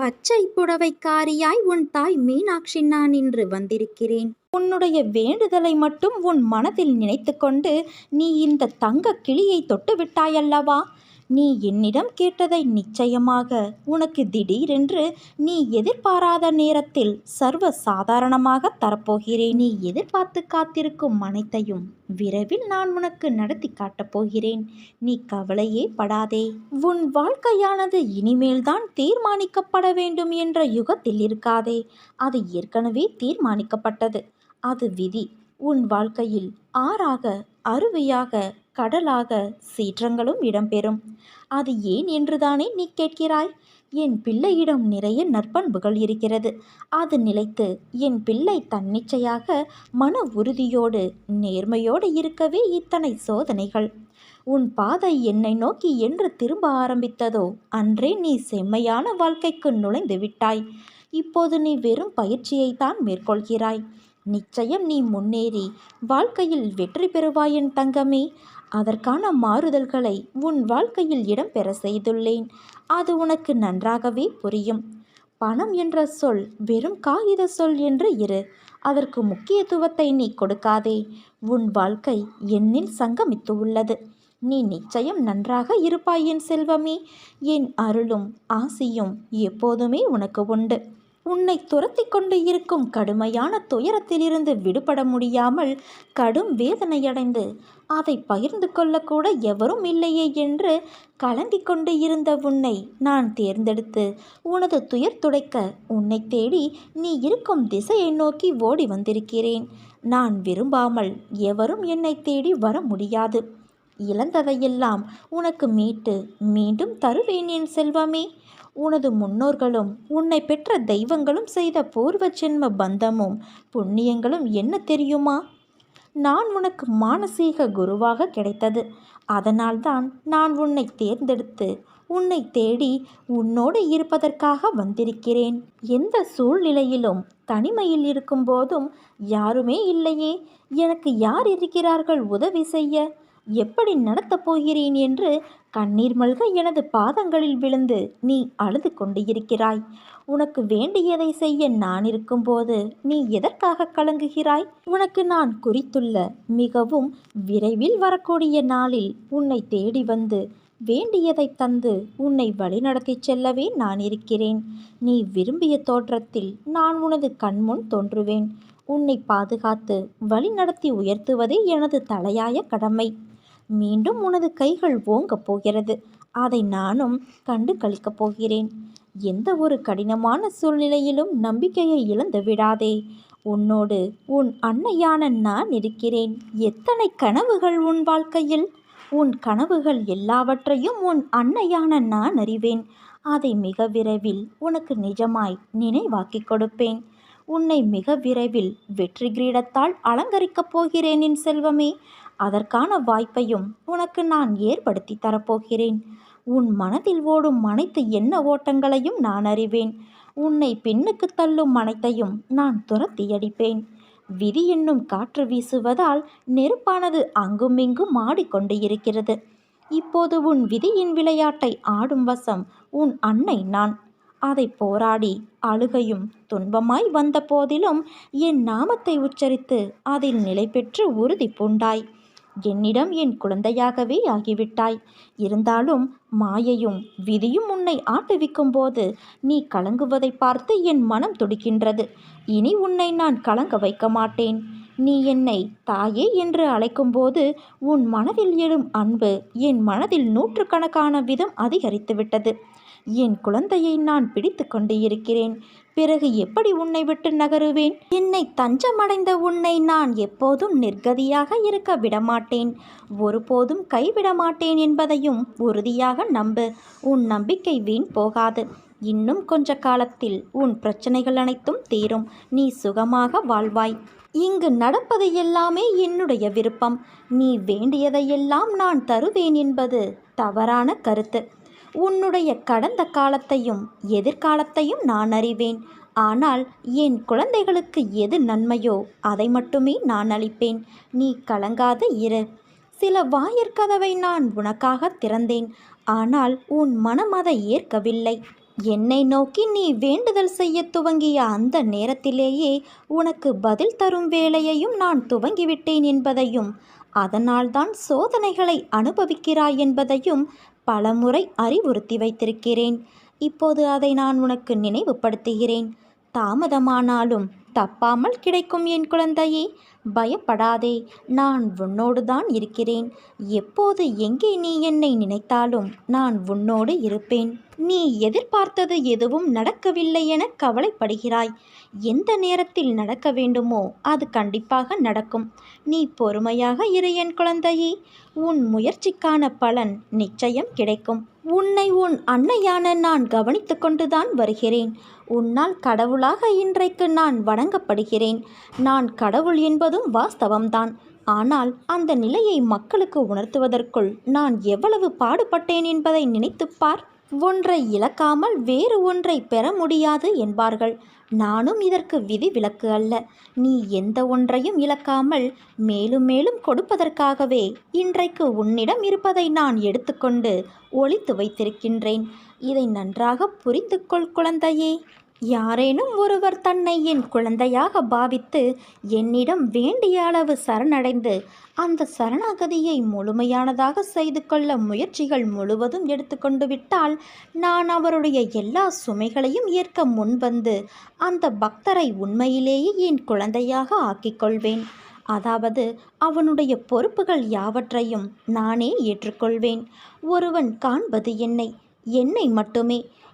பச்சை புடவைக்காரியாய் உன் தாய் மீனாட்சி நான் இன்று வந்திருக்கிறேன். உன்னுடைய வேண்டுதலை மட்டும் உன் மனதில் நினைத்துக்கொண்டு நீ இந்த தங்க கிளியை தொட்டு விட்டாயல்லவா நீ என்னிடம் கேட்டதை நிச்சயமாக உனக்கு திடீரென்று நீ எதிர்பாராத நேரத்தில் சர்வ சாதாரணமாக தரப்போகிறேன். நீ எதிர்பார்த்து காத்திருக்கும் அனைத்தையும் விரைவில் நான் உனக்கு நடத்தி காட்டப் போகிறேன். நீ கவலையே படாதே. உன் வாழ்க்கையானது இனிமேல்தான் தீர்மானிக்கப்பட வேண்டும் என்ற யுகத்தில் இருக்காதே. அது ஏற்கனவே தீர்மானிக்கப்பட்டது. அது விதி. உன் வாழ்க்கையில் ஆறாக அருவியாக கடலாக சீற்றங்களும் இடம்பெறும். அது ஏன் என்றுதானே நீ கேட்கிறாய்? என் பிள்ளையிடம் நிறைய நற்பண்புகள் இருக்கிறது. அது நிலைத்து என் பிள்ளை தன்னிச்சையாக மன உறுதியோடு நேர்மையோடு இருக்கவே இத்தனை சோதனைகள். உன் பாதை என்னை நோக்கி என்று திரும்ப ஆரம்பித்ததோ அன்றே நீ செம்மையான வாழ்க்கைக்கு நுழைந்து விட்டாய். இப்போது நீ வெறும் பயிற்சியைத்தான் மேற்கொள்கிறாய். நிச்சயம் நீ முன்னேறி வாழ்க்கையில் வெற்றி பெறுவாயின் என் தங்கமே. அதற்கான மாறுதல்களை உன் வாழ்க்கையில் இடம்பெற செய்துள்ளேன். அது உனக்கு நன்றாகவே புரியும். பணம் என்ற சொல் வெறும் காகித சொல் என்று இரு. அதற்கு முக்கியத்துவத்தை நீ கொடுக்காதே. உன் வாழ்க்கை என்னில் சங்கமித்து உள்ளது. நீ நிச்சயம் நன்றாக இருப்பாய் என் செல்வமே. என் அருளும் ஆசியும் எப்போதுமே உனக்கு உண்டு. உன்னை துரத்தி கொண்டு இருக்கும் கடுமையான துயரத்திலிருந்து விடுபட முடியாமல் கடும் வேதனையடைந்து அதை பகிர்ந்து கொள்ளக்கூட எவரும் இல்லையே என்று கலங்கிக் கொண்டு இருந்த உன்னை நான் தேர்ந்தெடுத்து உனது துயர் துடைக்க உன்னை தேடி நீ இருக்கும் திசையை நோக்கி ஓடி வந்திருக்கிறேன். நான் விரும்பாமல் எவரும் என்னை தேடி வர முடியாது. இழந்ததையெல்லாம் உனக்கு மீட்டு மீண்டும் தருவேன் என் செல்வமே. உனது முன்னோர்களும் உன்னை பெற்ற தெய்வங்களும் செய்த பூர்வ ஜென்ம பந்தமும் புண்ணியங்களும் என்ன தெரியுமா? நான் உனக்கு மானசீக குருவாக கிடைத்தது. அதனால்தான் நான் உன்னை தேர்ந்தெடுத்து உன்னை தேடி உன்னோடு இருப்பதற்காக வந்திருக்கிறேன். எந்த சூழ்நிலையிலும் தனிமையில் இருக்கும்போதும் யாருமே இல்லையே. எனக்கு யார் இருக்கிறார்கள் உதவி செய்ய? எப்படி நடத்தப் போகிறேன் என்று கண்ணீர் மல்க எனது பாதங்களில் விழுந்து நீ அழுது கொண்டு இருக்கிறாய். உனக்கு வேண்டியதை செய்ய நான் இருக்கும்போது நீ எதற்காக கலங்குகிறாய்? உனக்கு நான் குறித்துள்ள மிகவும் விரைவில் வரக்கூடிய நாளில் உன்னை தேடி வந்து வேண்டியதை தந்து உன்னை வழிநடத்தி செல்லவே நான் இருக்கிறேன். நீ விரும்பிய தோற்றத்தில் நான் உனது கண்முன் தோன்றுவேன். உன்னை பாதுகாத்து வழிநடத்தி உயர்த்துவதே எனது தலையாய கடமை. மீண்டும் உனது கைகள் ஓங்கப் போகிறது. அதை நானும் கண்டு கழிக்கப் போகிறேன். எந்த ஒரு கடினமான சூழ்நிலையிலும் நம்பிக்கையை இழந்து விடாதே. உன்னோடு உன் அன்னையான நான் இருக்கிறேன். எத்தனை கனவுகள் உன் வாழ்க்கையில்? உன் கனவுகள் எல்லாவற்றையும் உன் அன்னையான நான் அறிவேன். அதை மிக விரைவில் உனக்கு நிஜமாய் நினைவாக்கிக் கொடுப்பேன். உன்னை மிக விரைவில் வெற்றி கிரீடத்தால் அலங்கரிக்கப் போகிறேன் என் செல்வமே. அதற்கான வாய்ப்பையும் உனக்கு நான் ஏற்படுத்தி தரப்போகிறேன். உன் மனதில் ஓடும் அனைத்து எண்ண ஓட்டங்களையும் நான் அறிவேன். உன்னை பின்னுக்கு தள்ளும் அனைத்தையும் நான் துரத்தி அடிப்பேன். விதி என்னும் காற்று வீசுவதால் நெருப்பானது அங்குமிங்கும் ஆடிக்கொண்டு இருக்கிறது. இப்போது உன் விதியின் விளையாட்டை ஆடும் வசம் உன் அன்னை நான். அதை போராடி அழுகையும் துன்பமாய் வந்த போதிலும் என் நாமத்தை உச்சரித்து அதில் நிலை பெற்று உறுதி பூண்டாய் என்னிடம் என் குழந்தையாகவே ஆகிவிட்டாய். இருந்தாலும் மாயையும் விதியும் உன்னை ஆட்டுவிக்கும் போது நீ கலங்குவதை பார்த்து என் மனம் துடிக்கின்றது. இனி உன்னை நான் கலங்க வைக்க மாட்டேன். நீ என்னை தாயே என்று அழைக்கும்போது உன் மனதில் எழும் அன்பு என் மனதில் நூற்றுக்கணக்கான விதம் அதிகரித்துவிட்டது. என் குழந்தையை நான் பிடித்து கொண்டு இருக்கிறேன். பிறகு எப்படி உன்னை விட்டு நகருவேன்? என்னை தஞ்சமடைந்த உன்னை நான் எப்போதும் நிர்கதியாக இருக்க விடமாட்டேன். ஒருபோதும் கைவிட மாட்டேன் என்பதையும் உறுதியாக நம்பு. உன் நம்பிக்கை வீண் போகாது. இன்னும் கொஞ்ச காலத்தில் உன் பிரச்சனைகள் அனைத்தும் தீரும். நீ சுகமாக வாழ்வாய். இங்கு நடப்பது எல்லாமே என்னுடைய விருப்பம். நீ வேண்டியதையெல்லாம் நான் தருவேன் என்பது தவறான கருத்து. உன்னுடைய கடந்த காலத்தையும் எதிர்காலத்தையும் நான் அறிவேன். ஆனால் என் குழந்தைகளுக்கு எது நன்மையோ அதை மட்டுமே நான் அளிப்பேன். நீ கலங்காத இரு. சில வாயிற்கதவை நான் உனக்காக திறந்தேன். ஆனால் உன் மனம் அதை ஏற்கவில்லை. என்னை நோக்கி நீ வேண்டுதல் செய்ய துவங்கிய அந்த நேரத்திலேயே உனக்கு பதில் தரும் வேலையையும் நான் துவங்கிவிட்டேன் என்பதையும் அதனால்தான் சோதனைகளை அனுபவிக்கிறாய் என்பதையும் பலமுறை அறிவுறுத்தி வைத்திருக்கிறேன். இப்போது அதை நான் உனக்கு நினைவுபடுத்துகிறேன். தாமதமானாலும் தப்பாமல் கிடைக்கும் என் குழந்தையே. பயப்படாதே நான் உன்னோடு தான் இருக்கிறேன். எப்போது எங்கே நீ என்னை நினைத்தாலும் நான் உன்னோடு இருப்பேன். நீ எதிர்பார்த்தது எதுவும் நடக்கவில்லை என கவலைப்படுகிறாய். எந்த நேரத்தில் நடக்க வேண்டுமோ அது கண்டிப்பாக நடக்கும். நீ பொறுமையாக இரு என் குழந்தையே. உன் முயற்சிக்கான பலன் நிச்சயம் கிடைக்கும். உன்னை உன் அன்னையான நான் கவனித்து கொண்டுதான் வருகிறேன். உன்னால் கடவுளாக இன்றைக்கு நான் வணங்கப்படுகிறேன். நான் கடவுள் என்பதும் வாஸ்தவம்தான். ஆனால் அந்த நிலையை மக்களுக்கு உணர்த்துவதற்குள் நான் எவ்வளவு பாடுபட்டேன் என்பதை நினைத்துப் பார். ஒன்றை இழக்காமல் வேறு ஒன்றை பெற முடியாது என்பார்கள். நானும் இதற்கு விதி விலக்கு அல்ல. நீ எந்த ஒன்றையும் இழக்காமல் மேலும் மேலும் கொடுப்பதற்காகவே இன்றைக்கு உன்னிடம் இருப்பதை நான் எடுத்துக்கொண்டு ஒளித்து வைத்திருக்கின்றேன். இதை நன்றாக புரிந்து கொள் குழந்தையே. யாரேனும் ஒருவர் தன்னை என் குழந்தையாக பாவித்து என்னிடம் வேண்டிய அளவு சரணடைந்து அந்த சரணாகதியை முழுமையானதாக செய்து கொள்ள முயற்சிகள் முழுவதும் எடுத்துக்கொண்டு விட்டால் நான் அவருடைய எல்லா சுமைகளையும் ஏற்க முன்வந்து அந்த பக்தரை உண்மையிலேயே என் குழந்தையாக ஆக்கிக்கொள்வேன். அதாவது அவனுடைய பொறுப்புகள் யாவற்றையும் நானே ஏற்றுக்கொள்வேன். ஒருவன் காண்பது என்னை என்னை மட்டுமே.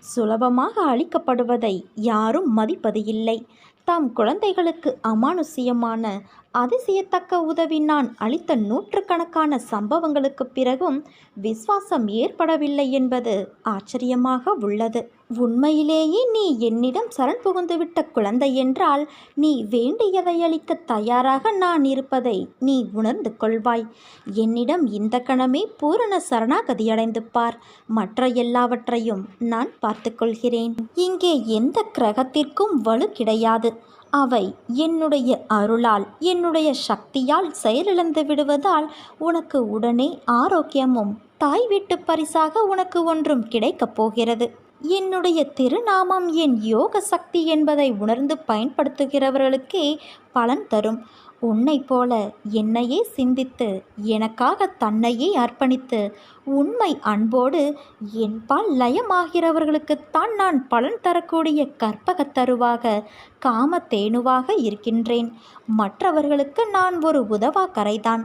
சுலபமாக அளிக்கப்படுவதை யாரும் மதிப்பது இல்லை தாம் குழந்தைகளுக்கு அமானுஷ்யமான அதிசயத்தக்க உதவி நான் அளித்த நூற்றுக்கணக்கான சம்பவங்களுக்கு பிறகும் விசுவாசம் ஏற்படவில்லை என்பது ஆச்சரியமாக உள்ளது. உண்மையிலேயே நீ என்னிடம் சரண் புகுந்துவிட்ட குழந்தை என்றால் நீ வேண்டியதை அளிக்க தயாராக நான் இருப்பதை நீ உணர்ந்து கொள்வாய். என்னிடம் இந்த கணமே பூரண சரணாகதியடைந்து பார். மற்ற எல்லாவற்றையும் நான் பார்த்துக்கொள்கிறேன் இங்கே எந்த கிரகத்திற்கும் வலு கிடையாது. அவை என்னுடைய அருளால் என்னுடைய சக்தியால் செயலிழந்து விடுவதால் உனக்கு உடனே ஆரோக்கியமும் தாய் வீட்டு பரிசாக உனக்கு ஒன்றும் கிடைக்கப் போகிறது. என்னுடைய திருநாமம் என் யோக சக்தி என்பதை உணர்ந்து பயன்படுத்துகிறவர்களுக்கே பலன் தரும். உன்னைப் போல என்னையே சிந்தித்து எனக்காக தன்னையே அர்ப்பணித்து உண்மை அன்போடு என்பால் லயமாகிறவர்களுக்குத்தான் நான் பலன் தரக்கூடிய கற்பக தருவாக காம தேனுவாக இருக்கின்றேன். மற்றவர்களுக்கு நான் ஒரு உதவா கரைதான்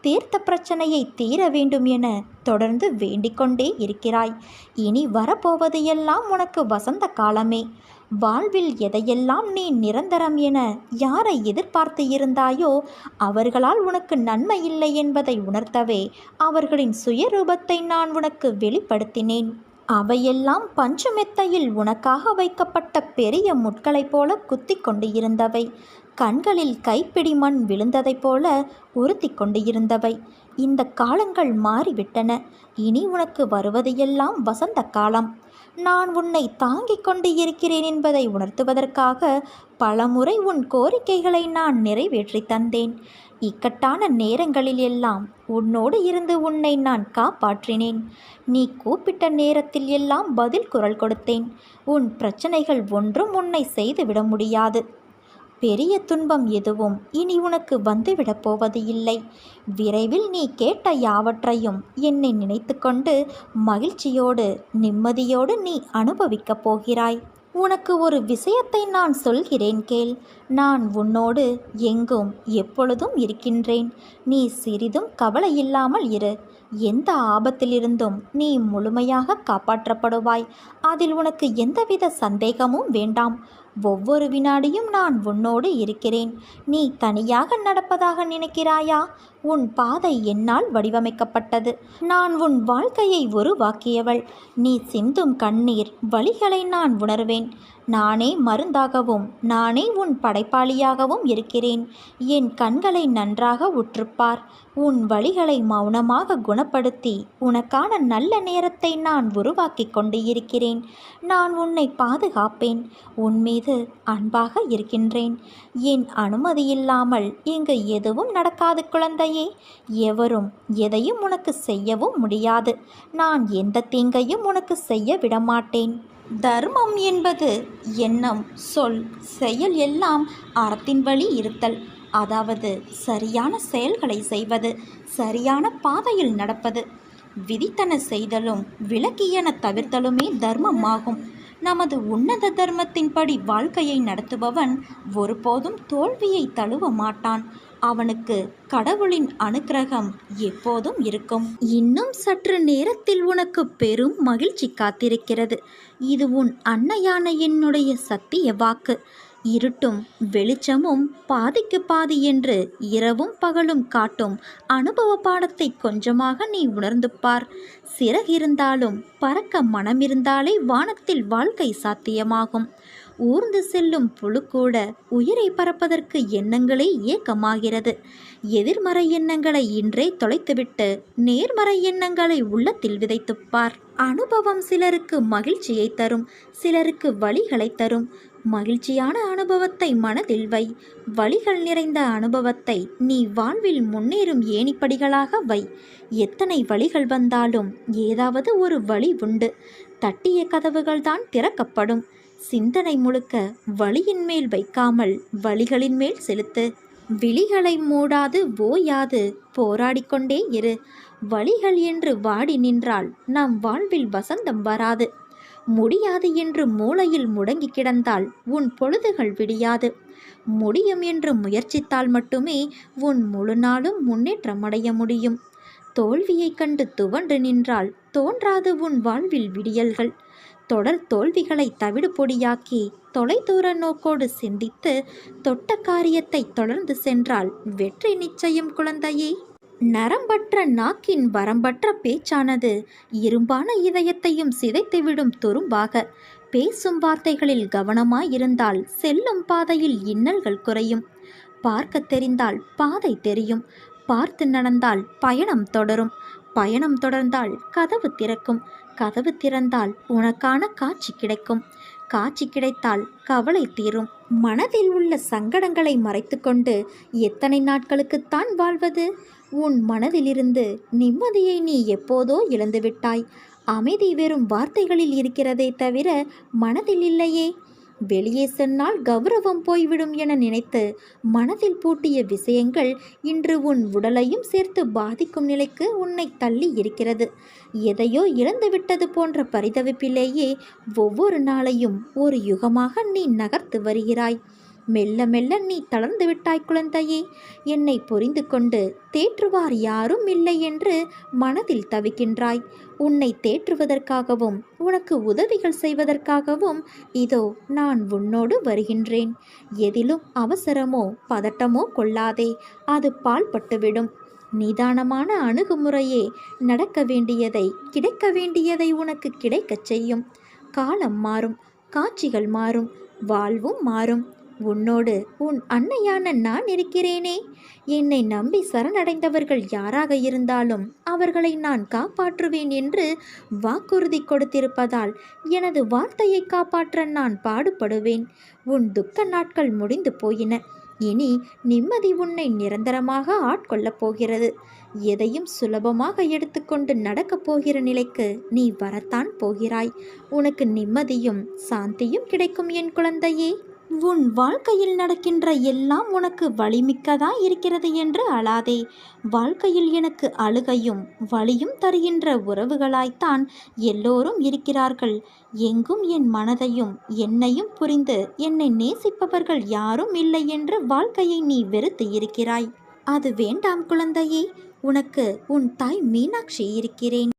தீர்த்த பிரச்சனையை தீர வேண்டும் என தொடர்ந்து வேண்டிக்கொண்டே இருக்கிறாய். இனி வரப்போவது எல்லாம் உனக்கு வசந்த காலமே. வாழ்வில் எதையெல்லாம் நீ நிரந்தரம் என யாரை எதிர்பார்த்து இருந்தாயோ அவர்களால் உனக்கு நன்மை இல்லை என்பதை உணர்த்தவே அவர்களின் சுயரூபத்தை நான் உனக்கு வெளிப்படுத்தினேன். அவையெல்லாம் பஞ்சமெத்தையில் உனக்காக வைக்கப்பட்ட பெரிய முட்களைப் போல குத்தி கொண்டு இருந்தவை கண்களில் கைப்பிடி மண் விழுந்ததைப் போல உறுத்தி கொண்டு இருந்தவை. இந்த காலங்கள் மாறிவிட்டன. இனி உனக்கு வருவதையெல்லாம் வசந்த காலம். நான் உன்னை தாங்கிக் கொண்டு இருக்கிறேன் என்பதை உணர்த்துவதற்காக பலமுறை உன் கோரிக்கைகளை நான் நிறைவேற்றி தந்தேன். இக்கட்டான நேரங்களில் எல்லாம் உன்னோடு இருந்து உன்னை நான் காப்பாற்றினேன். நீ கூப்பிட்ட நேரத்தில் எல்லாம் பதில் குரல் கொடுத்தேன். உன் பிரச்சனைகள் ஒன்றும் உன்னை செய்துவிட முடியாது. பெரிய துன்பம் எதுவும் இனி உனக்கு வந்துவிடப் போவது இல்லை. விரைவில் நீ கேட்ட யாவற்றையும் என்னை நினைத்து கொண்டு மகிழ்ச்சியோடு நிம்மதியோடு நீ அனுபவிக்கப் போகிறாய். உனக்கு ஒரு விஷயத்தை நான் சொல்கிறேன் கேள். நான் உன்னோடு எங்கும் எப்பொழுதும் இருக்கின்றேன். நீ சிறிதும் கவலை இல்லாமல் இரு. எந்த ஆபத்திலிருந்தும் நீ முழுமையாக காப்பாற்றப்படுவாய். அதில் உனக்கு எந்தவித சந்தேகமும் வேண்டாம். ஒவ்வொரு வினாடியும் நான் உன்னோடு இருக்கிறேன். நீ தனியாக நடப்பதாக நினைக்கிறாயா? உன் பாதை என்னால் வடிவமைக்கப்பட்டது. நான் உன் வாழ்க்கையை உருவாக்கியவள். நீ சிந்தும் கண்ணீர் வழிகளை நான் உணர்வேன். நானே மருந்தாகவும் நானே உன் படைப்பாளியாகவும் இருக்கிறேன். என் கண்களை நன்றாக உற்றுப்பார். உன் வழிகளை மௌனமாக குணப்படுத்தி உனக்கான நல்ல நேரத்தை நான் உருவாக்கி கொண்டு இருக்கிறேன். நான் உன்னை பாதுகாப்பேன். உன் மீது அன்பாக இருக்கின்றேன். என் அனுமதி இல்லாமல் இங்கு எதுவும் நடக்காது குழந்தையே. எவரும் எதையும் உனக்கு செய்யவும் முடியாது. நான் எந்த தீங்கையும் உனக்கு செய்ய விடமாட்டேன். தர்மம் என்பது எண்ணம் சொல் செயல் எல்லாம் அறத்தின் வழி இருத்தல். அதாவது சரியான செயல்களை செய்வது சரியான பாதையில் நடப்பது. விதித்தன செய்தலும் விலக்கியன தவிர்த்தலுமே தர்மமாகும். நமது உன்னத தர்மத்தின்படி வாழ்க்கையை நடத்துபவன் ஒருபோதும் தோல்வியை தழுவ மாட்டான். அவனுக்கு கடவுளின் அனுக்கிரகம் எப்போதும் இருக்கும். இன்னும் சற்று நேரத்தில் உனக்கு பெரும் மகிழ்ச்சி காத்திருக்கிறது. இது உன் அன்னையான என்னுடைய சத்திய வாக்கு. இருட்டும் வெளிச்சமும் பாதிக்கு பாதி என்று இரவும் பகலும் காட்டும் அனுபவ பாடத்தை கொஞ்சமாக நீ உணர்ந்து பார். சிறகிருந்தாலும் பறக்க மனமிருந்தாலே வானத்தில் வாழ்க்கை சாத்தியமாகும். ஊர்ந்து செல்லும் புழு கூட உயிரை பறப்பதற்கு எண்ணங்களே இயக்கமாகிறது எதிர்மறை எண்ணங்களை இன்றே தொலைத்துவிட்டு நேர்மறை எண்ணங்களை உள்ளத்தில் விதைத்துப்பார். அனுபவம் சிலருக்கு மகிழ்ச்சியை தரும் சிலருக்கு வழிகளை தரும். மகிழ்ச்சியான அனுபவத்தை மனதில் வை. வழிகள் நிறைந்த அனுபவத்தை நீ வாழ்வில் முன்னேறும் ஏணிப்படிகளாக வை. எத்தனை வழிகள் வந்தாலும் ஏதாவது ஒரு வழி உண்டு. தட்டிய கதவுகள்தான் திறக்கப்படும். சிந்தனை முழுக்க வழியின் மேல் வைக்காமல் வழிகளின் மேல் செலுத்து. விழிகளை மூடாது ஓயாது போராடிக்கொண்டே இரு. வழிகள் என்று வாடி நின்றால் நம் வாழ்வில் வசந்தம் வராது. முடியாது என்று மூளையில் முடங்கி கிடந்தால் உன் பொழுதுகள் விடியாது. முடியும் என்று முயற்சித்தால் மட்டுமே உன் முழு நாளும் முன்னேற்றம் அடைய முடியும். தோல்வியைக் கண்டு துவண்டு நின்றால் தோன்றாது உன் வாழ்வில் விடியல்கள். தொடர் தோல்விகளை தவிடு பொடியாக்கி தொலைதூர நோக்கோடு சிந்தித்து தொட்ட காரியத்தை தொடர்ந்து சென்றால் வெற்றி நிச்சயம் குழந்தையே. நரம்பற்ற நாக்கின் வரம்பற்ற பேச்சானது இரும்பான இதயத்தையும் சிதைத்துவிடும் துரும்பாக பேசும் வார்த்தைகளில் கவனமாயிருந்தால் செல்லும் பாதையில் இன்னல்கள் குறையும். பார்க்க தெரிந்தால் பாதை தெரியும். பார்த்து நடந்தால் பயணம் தொடரும். பயணம் தொடர்ந்தால் கதவு திறக்கும். கதவு திறந்தால் உனக்கான காட்சி கிடைக்கும். காட்சி கிடைத்தால் கவலை தீரும். மனதில் உள்ள சங்கடங்களை மறைத்துக்கொண்டு எத்தனை நாட்களுக்குத்தான் வாழ்வது? உன் மனதிலிருந்து நிம்மதியை நீ எப்போதோ இழந்துவிட்டாய். அமைதி வெறும் வார்த்தைகளில் இருக்கிறதே தவிர மனதில் இல்லையே. வெளியே சென்னால் கௌரவம் போய்விடும் என நினைத்து மனதில் பூட்டிய விஷயங்கள் இன்று உன் உடலையும் சேர்த்து பாதிக்கும் நிலைக்கு உன்னை தள்ளி இருக்கிறது. எதையோ இழந்துவிட்டது போன்ற பரிதவிப்பிலேயே ஒவ்வொரு நாளையும் ஒரு யுகமாக நீ நகர்த்து வருகிறாய். மெல்ல மெல்ல நீ தளர்ந்து விட்டாய் குழந்தையே. என்னை புரிந்து கொண்டு தேற்றுவார் யாரும் இல்லை என்று மனதில் தவிக்கின்றாய். உன்னை தேற்றுவதற்காகவும் உனக்கு உதவிகள் செய்வதற்காகவும் இதோ நான் உன்னோடு வருகின்றேன். எதிலும் அவசரமோ பதட்டமோ கொள்ளாதே. அது பால்பட்டுவிடும் நிதானமான அணுகுமுறையே நடக்க வேண்டியதை கிடைக்க வேண்டியதை உனக்கு கிடைக்கச் செய்யும். காலம் மாறும் காட்சிகள் மாறும் வாழ்வும் மாறும். உன்னோடு உன் அன்னையான நான் இருக்கிறேனே. என்னை நம்பி சரணடைந்தவர்கள் யாராக இருந்தாலும் அவர்களை நான் காப்பாற்றுவேன் என்று வாக்குறுதி கொடுத்திருப்பதால் எனது வார்த்தையை காப்பாற்ற நான் பாடுபடுவேன். உன் துக்க நாட்கள் முடிந்து போயின. இனி நிம்மதி உன்னை நிரந்தரமாக ஆட்கொள்ளப் போகிறது. எதையும் சுலபமாக எடுத்துக்கொண்டு நடக்கப் போகிற நிலைக்கு நீ வரத்தான் போகிறாய். உனக்கு நிம்மதியும் சாந்தியும் கிடைக்கும் என் குழந்தையே. உன் வாழ்க்கையில் நடக்கின்ற எல்லாம் உனக்கு வலிமிக்கதா இருக்கிறது என்று அழாதே. வாழ்க்கையில் எனக்கு அழுகையும் வலியும் தருகின்ற உறவுகளாய்த்தான் எல்லோரும் இருக்கிறார்கள். எங்கும் என் மனதையும் என்னையும் புரிந்து என்னை நேசிப்பவர்கள் யாரும் இல்லை என்று வாழ்க்கையை நீ வெறுத்து இருக்கிறாய். அது வேண்டாம் குழந்தையே உனக்கு உன் தாய் மீனாட்சி இருக்கிறேன்.